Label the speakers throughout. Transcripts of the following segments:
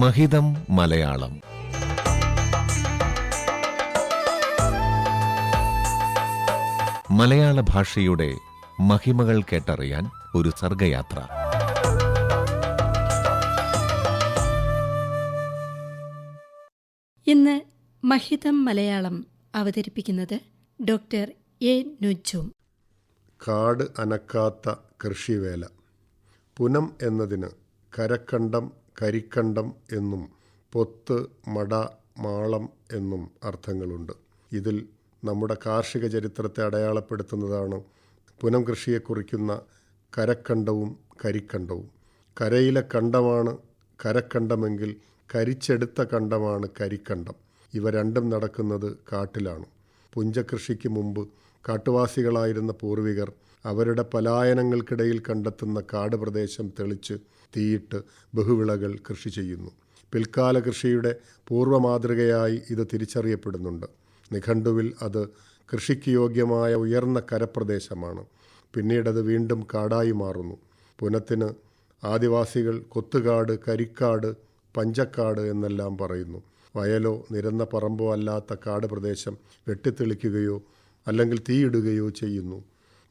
Speaker 1: മഹിതം മലയാളം. മലയാള ഭാഷയുടെ മഹിമകൾ കേട്ടറിയാൻ ഒരു സർഗയാത്ര.
Speaker 2: ഇന്ന് മഹിതം മലയാളം അവതരിപ്പിക്കുന്നത് ഡോക്ടർ എ നുജും.
Speaker 3: കാട് അനക്കാത്ത കൃഷിവേല. പുനം എന്നതിന് കരക്കണ്ടം കരിക്കണ്ടം എന്നും പൊത്ത് മട മാളം എന്നും അർത്ഥങ്ങളുണ്ട്. ഇതിൽ നമ്മുടെ കാർഷിക ചരിത്രത്തെ അടയാളപ്പെടുത്തുന്നതാണ് പുനം കൃഷിയെ കുറിക്കുന്ന കരക്കണ്ടവും കരിക്കണ്ടവും. കരയിലെ കണ്ടമാണ് കരക്കണ്ടമെങ്കിൽ കരിച്ചെടുത്ത കണ്ടമാണ് കരിക്കണ്ടം. ഇവ രണ്ടും നടക്കുന്നത് കാട്ടിലാണ്. പുഞ്ചകൃഷിക്ക് മുമ്പ് കാട്ടുവാസികളായിരുന്ന പൂർവികർ അവരുടെ പലായനങ്ങൾക്കിടയിൽ കണ്ടെത്തുന്ന കാട് പ്രദേശം തെളിച്ച് തീയിട്ട് ബഹുവിളകൾ കൃഷി ചെയ്യുന്നു. പിൽക്കാല കൃഷിയുടെ പൂർവമാതൃകയായി ഇത് തിരിച്ചറിയപ്പെടുന്നുണ്ട്. നിഘണ്ടുവിൽ അത് കൃഷിക്ക് യോഗ്യമായ ഉയർന്ന കരപ്രദേശമാണ്. പിന്നീടത് വീണ്ടും കാടായി മാറുന്നു. പുനത്തിന് ആദിവാസികൾ കൊത്തുകാട് കരിക്കാട് പഞ്ചക്കാട് എന്നെല്ലാം പറയുന്നു. വയലോ നിരന്ന പറമ്പോ അല്ലാത്ത കാട് പ്രദേശം വെട്ടിത്തെളിക്കുകയോ അല്ലെങ്കിൽ തീയിടുകയോ ചെയ്യുന്നു.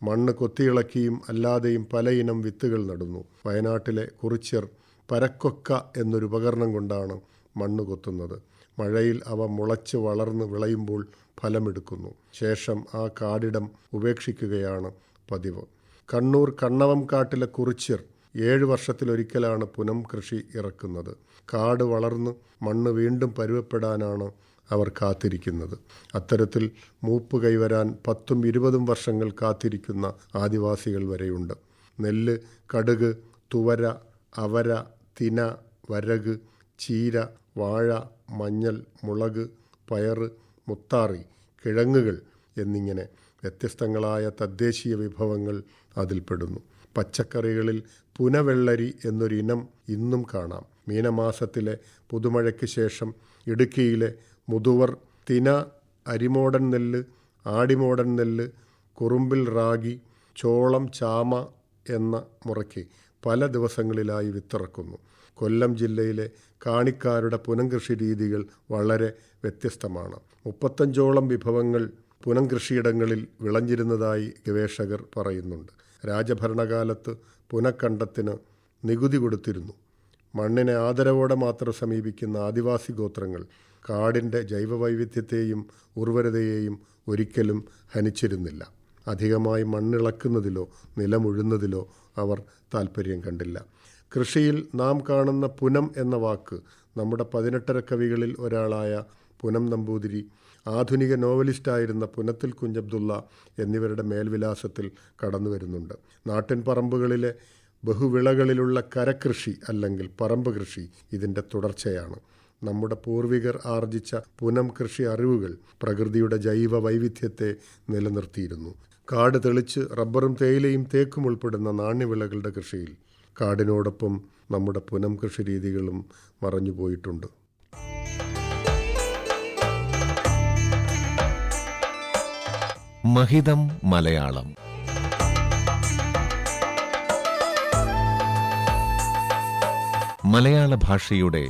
Speaker 3: മണ്ണ് കൊത്തിയിളക്കിയും അല്ലാതെയും പലയിനം വിത്തുകൾ നടുന്നു. വയനാട്ടിലെ കുറിച്യർ പരക്കൊക്ക എന്നൊരു ഉപകരണം കൊണ്ടാണ് മണ്ണ് കൊത്തുന്നത്. മഴയിൽ അവ മുളച്ച് വളർന്ന് വിളയുമ്പോൾ ഫലമെടുക്കുന്നു. ശേഷം ആ കാടിടം ഉപേക്ഷിക്കുകയാണ് പതിവ്. കണ്ണൂർ കണ്ണവം കാട്ടിലെ കുറിച്യർ ഏഴ് വർഷത്തിലൊരിക്കലാണ് പുനം കൃഷി ഇറക്കുന്നത്. കാട് വളർന്ന് മണ്ണ് വീണ്ടും പരുവപ്പെടാനാണ് അവർ കാത്തിരിക്കുന്നത്. അത്തരത്തിൽ മൂപ്പ് കൈവരാൻ പത്തും ഇരുപതും വർഷങ്ങൾ കാത്തിരിക്കുന്ന ആദിവാസികൾ വരെയുണ്ട്. നെല്ല് കടുക് തുവര അവര തിന വരക് ചീര വാഴ മഞ്ഞൾ മുളക് പയറ് മുത്താറി കിഴങ്ങുകൾ എന്നിങ്ങനെ വ്യത്യസ്തങ്ങളായ തദ്ദേശീയ വിഭവങ്ങൾ അതിൽപ്പെടുന്നു. പച്ചക്കറികളിൽ പുനവെള്ളരി എന്നൊരിനം ഇന്നും കാണാം. മീനമാസത്തിലെ പുതുമഴയ്ക്ക് ശേഷം ഇടുക്കിയിലെ മുതുവർ തിന അരിമോടൻ നെല്ല് ആടിമോടൻ നെല്ല് കുറുമ്പിൽ റാഗി ചോളം ചാമ എന്ന മുറയ്ക്ക് പല ദിവസങ്ങളിലായി വിത്തിറക്കുന്നു. കൊല്ലം ജില്ലയിലെ കാണിക്കാരുടെ പുനംകൃഷി രീതികൾ വളരെ വ്യത്യസ്തമാണ്. മുപ്പത്തഞ്ചോളം വിഭവങ്ങൾ പുനംകൃഷിയിടങ്ങളിൽ വിളഞ്ഞിരുന്നതായി ഗവേഷകർ പറയുന്നുണ്ട്. രാജഭരണകാലത്ത് പുനക്കണ്ടത്തിന് നികുതി കൊടുത്തിരുന്നു. മണ്ണിനെ ആദരവോടെ മാത്രം സമീപിക്കുന്ന ആദിവാസി ഗോത്രങ്ങൾ കാടിന്റെ ജൈവവൈവിധ്യത്തെയും ഉർവരതയെയും ഒരിക്കലും ഹനിച്ചിരുന്നില്ല. അധികമായി മണ്ണിളക്കുന്നതിലോ നിലമുഴുന്നതിലോ അവർ താൽപ്പര്യം കണ്ടില്ല. കൃഷിയിൽ നാം കാണുന്ന പുനം എന്ന വാക്ക് നമ്മുടെ പതിനെട്ടര കവികളിൽ ഒരാളായ പുനം നമ്പൂതിരി ആധുനിക നോവലിസ്റ്റായിരുന്ന പുനത്തിൽ കുഞ്ഞബ്ദുള്ള എന്നിവരുടെ മേൽവിലാസത്തിൽ കടന്നു വരുന്നുണ്ട് നാട്ടിൻ പറമ്പുകളിലെ ബഹുവിളകളിലുള്ള കരകൃഷി അല്ലെങ്കിൽ പറമ്പ് കൃഷി ഇതിന്റെ തുടർച്ചയാണ്. നമ്മുടെ പൂർവികർ ആർജിച്ച പുനം കൃഷി അറിവുകൾ പ്രകൃതിയുടെ ജൈവ വൈവിധ്യത്തെ നിലനിർത്തിയിരുന്നു. കാട് തെളിച്ച് റബ്ബറും തേയിലയും തേക്കും ഉൾപ്പെടുന്ന നാണ്യവിളകളുടെ കൃഷിയിൽ കാടിനോടൊപ്പം നമ്മുടെ പുനം കൃഷി രീതികളും മറഞ്ഞുപോയിട്ടുണ്ട്
Speaker 1: മഹിതം മലയാളം. മലയാള ഭാഷയുടെ